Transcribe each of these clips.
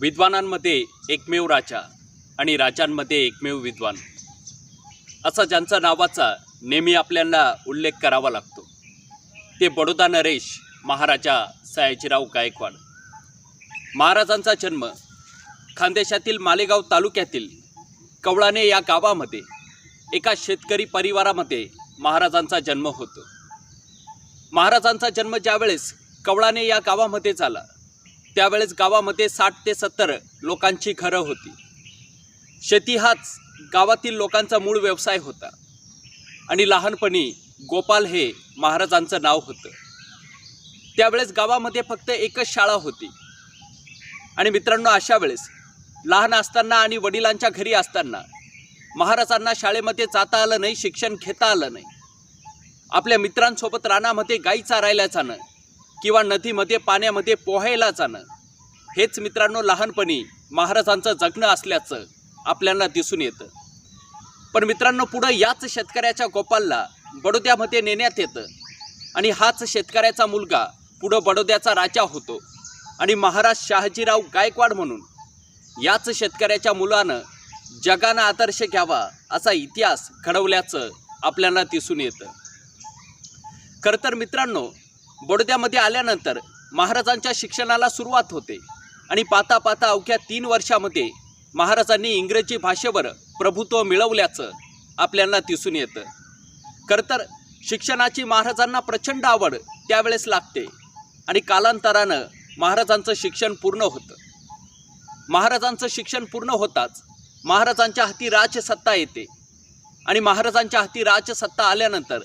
विद्वानांमध्ये एकमेव राजा आणि राजांमध्ये एकमेव विद्वान. असा ज्यांचा नावाचा नेहमी आपल्याला उल्लेख करावा लागतो. ते बडोदा नरेश महाराजा सयाजीराव गायकवाड. महाराजांचा जन्म खानदेशातील मालेगाव तालुक्यातील कवळाने या गावामध्ये एका शेतकरी परिवारामध्ये महाराजांचा जन्म होतो. महाराजांचा जन्म ज्यावेळेस कवळाने या गावामध्ये झाला त्यावेळेस गावामध्ये साठ ते सत्तर लोकांची घरं होती. शेती हाच गावातील लोकांचा मूळ व्यवसाय होता. आणि लहानपणी गोपाल हे महाराजांचं नाव होतं. त्यावेळेस गावामध्ये फक्त एकच शाळा होती. आणि मित्रांनो अशा वेळेस लहान असताना आणि वडिलांच्या घरी असताना महाराजांना शाळेमध्ये जाता आलं नाही शिक्षण घेता आलं नाही. आपल्या मित्रांसोबत रानामध्ये गाई चारायला जाणं किंवा नदीमध्ये पाण्यामध्ये पोहायला जाणं. हेच मित्रांनो लहानपणी महाराजांचं जगणं असल्याचं आपल्याला दिसून येतं. पण मित्रांनो पुढं याच शेतकऱ्याच्या गोपालला बडोद्यामध्ये नेण्यात येतं. आणि हाच शेतकऱ्याचा मुलगा पुढं बडोद्याचा राजा होतो. आणि महाराज शहाजीराव गायकवाड म्हणून याच शेतकऱ्याच्या मुलानं जगानं आदर्श घ्यावा असा इतिहास घडवल्याचं आपल्याला दिसून येतं. खरं तर मित्रांनो बडोद्यामध्ये आल्यानंतर महाराजांच्या शिक्षणाला सुरुवात होते. आणि पाता पाता अवघ्या तीन वर्षामध्ये महाराजांनी इंग्रजी भाषेवर प्रभुत्व मिळवल्याचं आपल्याला दिसून येतं. खरं तर शिक्षणाची महाराजांना प्रचंड आवड त्यावेळेस लागते आणि कालांतरानं महाराजांचं शिक्षण पूर्ण होतं. महाराजांचं शिक्षण पूर्ण होताच महाराजांच्या हाती राजसत्ता येते. आणि महाराजांच्या हाती राजसत्ता आल्यानंतर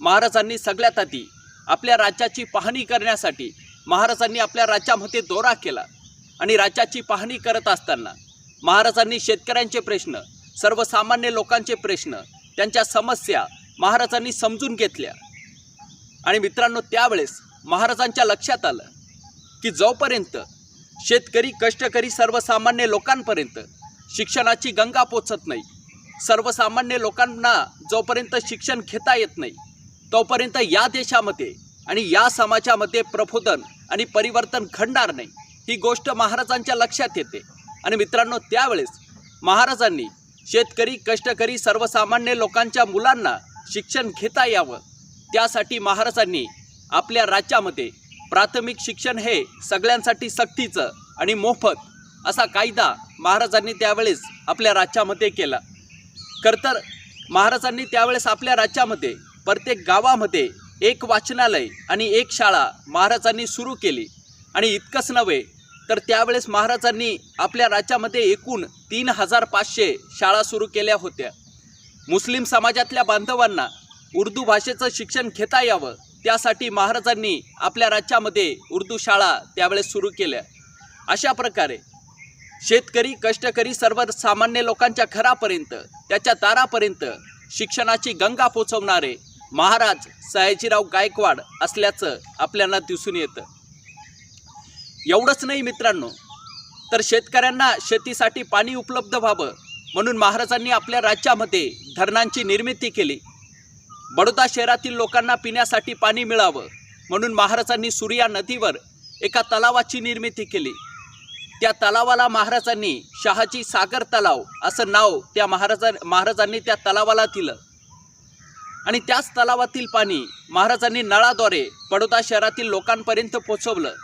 महाराजांनी सगळ्यात आधी आपल्या राज्याची पाहणी करण्यासाठी महाराजांनी आपल्या राज्यामध्ये दौरा केला आणि राज्याची पाहणी करत असताना महाराजांनी शेतकऱ्यांचे प्रश्न सर्वसामान्य लोकांचे प्रश्न त्यांच्या समस्या महाराजांनी समजून घेतल्या. आणि मित्रांनो त्यावेळेस महाराजांच्या लक्षात आलं की जोपर्यंत शेतकरी कष्टकरी सर्वसामान्य लोकांपर्यंत शिक्षणाची गंगा पोचत नाही सर्वसामान्य लोकांना जोपर्यंत शिक्षण घेता येत नाही तोपर्यंत या देशामध्ये आणि या समाजामध्ये प्रबोधन आणि परिवर्तन घडणार नाही ही गोष्ट महाराजांच्या लक्षात येते. आणि मित्रांनो त्यावेळेस महाराजांनी शेतकरी कष्टकरी सर्वसामान्य लोकांच्या मुलांना शिक्षण घेता यावं. त्यासाठी महाराजांनी आपल्या राज्यामध्ये प्राथमिक शिक्षण हे सगळ्यांसाठी सक्तीचं आणि मोफत असा कायदा महाराजांनी त्यावेळेस आपल्या राज्यामध्ये केला. खरं तर महाराजांनी त्यावेळेस आपल्या राज्यामध्ये प्रत्येक गावामध्ये एक वाचनालय आणि एक शाळा महाराजांनी सुरू केली. आणि इतकंच नव्हे तर त्यावेळेस महाराजांनी आपल्या राज्यामध्ये एकूण तीन हजार पाचशे शाळा सुरू केल्या होत्या. मुस्लिम समाजातल्या बांधवांना उर्दू भाषेचं शिक्षण घेता यावं त्यासाठी महाराजांनी आपल्या राज्यामध्ये उर्दू शाळा त्यावेळेस सुरू केल्या. अशा प्रकारे शेतकरी कष्टकरी सर्वसामान्य लोकांच्या घरापर्यंत त्याच्या दारापर्यंत शिक्षणाची गंगा पोचवणारे महाराज सयाजीराव गायकवाड असल्याचं आपल्याला दिसून येतं. एवढंच नाही मित्रांनो तर शेतकऱ्यांना शेतीसाठी पाणी उपलब्ध व्हावं म्हणून महाराजांनी आपल्या राज्यामध्ये धरणांची निर्मिती केली. बडोदा शहरातील लोकांना पिण्यासाठी पाणी मिळावं म्हणून महाराजांनी सूर्या नदीवर एका तलावाची निर्मिती केली. त्या तलावाला महाराजांनी शहाजी सागर तलाव असं नाव त्या महाराजा महाराजांनी त्या तलावाला दिलं. आणि त्याच तलावातील पाणी महाराजांनी नळाद्वारे बडोदा शहरातील लोकांपर्यंत पोचवलं.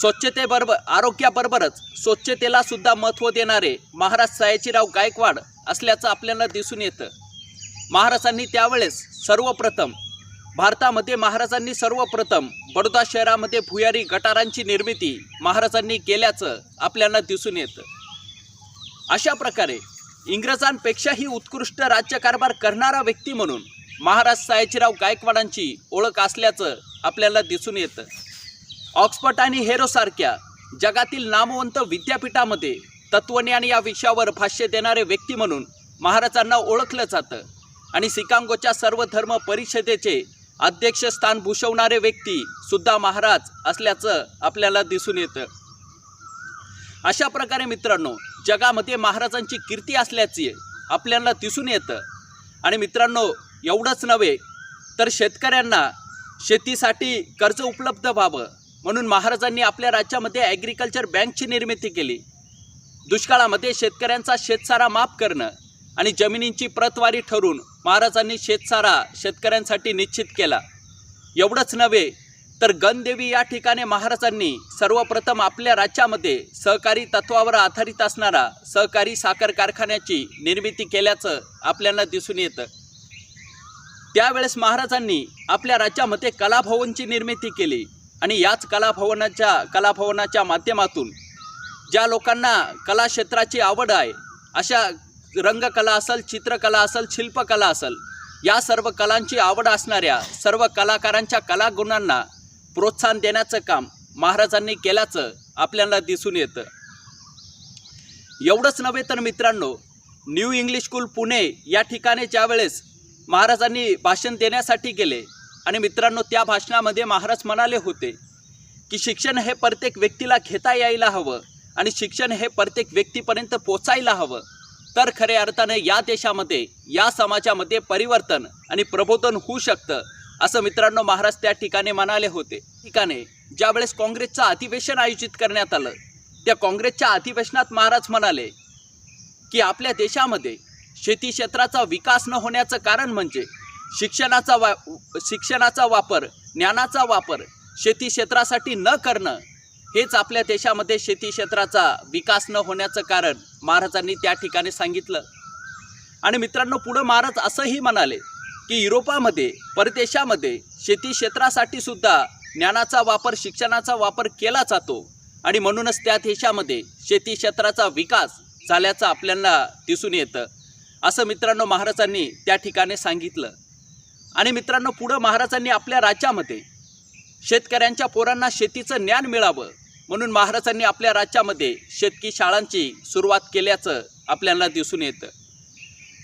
स्वच्छतेबरोबर आरोग्याबरोबरच स्वच्छतेला सुद्धा महत्त्व देणारे महाराज सयाजीराव गायकवाड असल्याचं आपल्याला दिसून येतं. महाराजांनी त्यावेळेस सर्वप्रथम भारतामध्ये महाराजांनी सर्वप्रथम बडोदा शहरामध्ये भुयारी गटारांची निर्मिती महाराजांनी केल्याचं आपल्याला दिसून येतं. अशा प्रकारे इंग्रजांपेक्षाही उत्कृष्ट राज्यकारभार करणारा व्यक्ती म्हणून महाराज सयाजीराव गायकवाडांची ओळख असल्याचं आपल्याला दिसून येतं. ऑक्सफर्ड आणि हेरोसारख्या जगातील नामवंत विद्यापीठामध्ये तत्वज्ञान या विषयावर भाष्य देणारे व्यक्ती म्हणून महाराजांना ओळखलं जातं आणि सिकांगोच्या सर्व धर्म परिषदेचे अध्यक्षस्थान भूषवणारे व्यक्ती सुद्धा महाराज असल्याचं आपल्याला दिसून येतं. अशा प्रकारे मित्रांनो जगामध्ये महाराजांची कीर्ती असल्याची आपल्याला दिसून येतं. आणि मित्रांनो एवढंच नव्हे तर शेतकऱ्यांना शेतीसाठी कर्ज उपलब्ध व्हावं म्हणून महाराजांनी आपल्या राज्यामध्ये ॲग्रिकल्चर बँकची निर्मिती केली. दुष्काळामध्ये शेतकऱ्यांचा शेतसारा माफ करणं आणि जमिनींची प्रतवारी ठरवून महाराजांनी शेतसारा शेतकऱ्यांसाठी निश्चित केला. एवढंच नव्हे तर गणदेवी या ठिकाणी महाराजांनी सर्वप्रथम आपल्या राज्यामध्ये सहकारी तत्वावर आधारित असणारा सहकारी साखर कारखान्याची निर्मिती केल्याचं आपल्याला दिसून येतं. त्यावेळेस महाराजांनी आपल्या राज्यामध्ये कलाभवनची निर्मिती केली आणि याच कलाभवनाच्या कलाभवनाच्या माध्यमातून ज्या लोकांना कला क्षेत्राची आवड आहे अशा रंगकला असेल चित्रकला असेल शिल्पकला असेल या सर्व कलांची आवड असणाऱ्या सर्व कलाकारांच्या कलागुणांना प्रोत्साहन देण्याचं काम महाराजांनी केल्याचं आपल्याला दिसून येतं. एवढंच नव्हे तर मित्रांनो न्यू इंग्लिश स्कूल पुणे या ठिकाणी ज्यावेळेस महाराजांनी भाषण देण्यासाठी गेले आणि मित्रांनो त्या भाषणामध्ये महाराज म्हणाले होते की शिक्षण हे प्रत्येक व्यक्तीला घेता यायला हवं आणि शिक्षण हे प्रत्येक व्यक्तीपर्यंत पोचायला हवं. तर खऱ्या अर्थाने या देशामध्ये या समाजामध्ये परिवर्तन आणि प्रबोधन होऊ शकतं. असं मित्रांनो महाराज त्या ठिकाणी म्हणाले होते. ठिकाणी ज्यावेळेस काँग्रेसचं अधिवेशन आयोजित करण्यात आलं त्या काँग्रेसच्या अधिवेशनात महाराज म्हणाले की आपल्या देशामध्ये शेती क्षेत्राचा विकास न होण्याचं कारण म्हणजे शिक्षणाचा वा शिक्षणाचा वापर ज्ञानाचा वापर शेती क्षेत्रासाठी न करणं हेच आपल्या देशामध्ये शेती क्षेत्राचा विकास न होण्याचं कारण महाराजांनी त्या ठिकाणी सांगितलं. आणि मित्रांनो पुढं महाराज असंही म्हणाले की युरोपामध्ये परदेशामध्ये शेती क्षेत्रासाठी सुद्धा ज्ञानाचा वापर शिक्षणाचा वापर केला जातो. आणि म्हणूनच त्या देशामध्ये शेती क्षेत्राचा विकास झाल्याचं आपल्याला दिसून येतं. असं मित्रांनो महाराजांनी त्या ठिकाणी सांगितलं. आणि मित्रांनो पुढं महाराजांनी आपल्या राज्यामध्ये शेतकऱ्यांच्या पोरांना शेतीचं ज्ञान मिळावं म्हणून महाराजांनी आपल्या राज्यामध्ये शेतकी शाळांची सुरुवात केल्याचं आपल्याला दिसून येतं.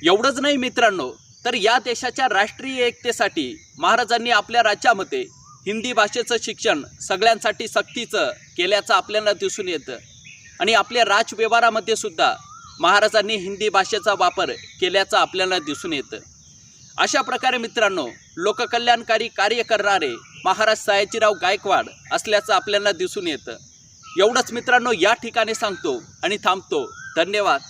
एवढंच नाही मित्रांनो तर या देशाच्या राष्ट्रीय एकतेसाठी महाराजांनी आपल्या राज्यामध्ये हिंदी भाषेचं शिक्षण सगळ्यांसाठी सक्तीचं केल्याचं आपल्याला दिसून येतं. आणि आपल्या राजव्यवहारामध्ये सुद्धा महाराजांनी हिंदी भाषेचा वापर केल्याचं आपल्याला दिसून येतं. अशा प्रकारे मित्रांनो लोककल्याणकारी कार्य करणारे महाराज सयाजीराव गायकवाड असल्याचं आपल्याला दिसून येतं. एवढंच मित्रांनो या ठिकाणी सांगतो आणि थांबतो. धन्यवाद.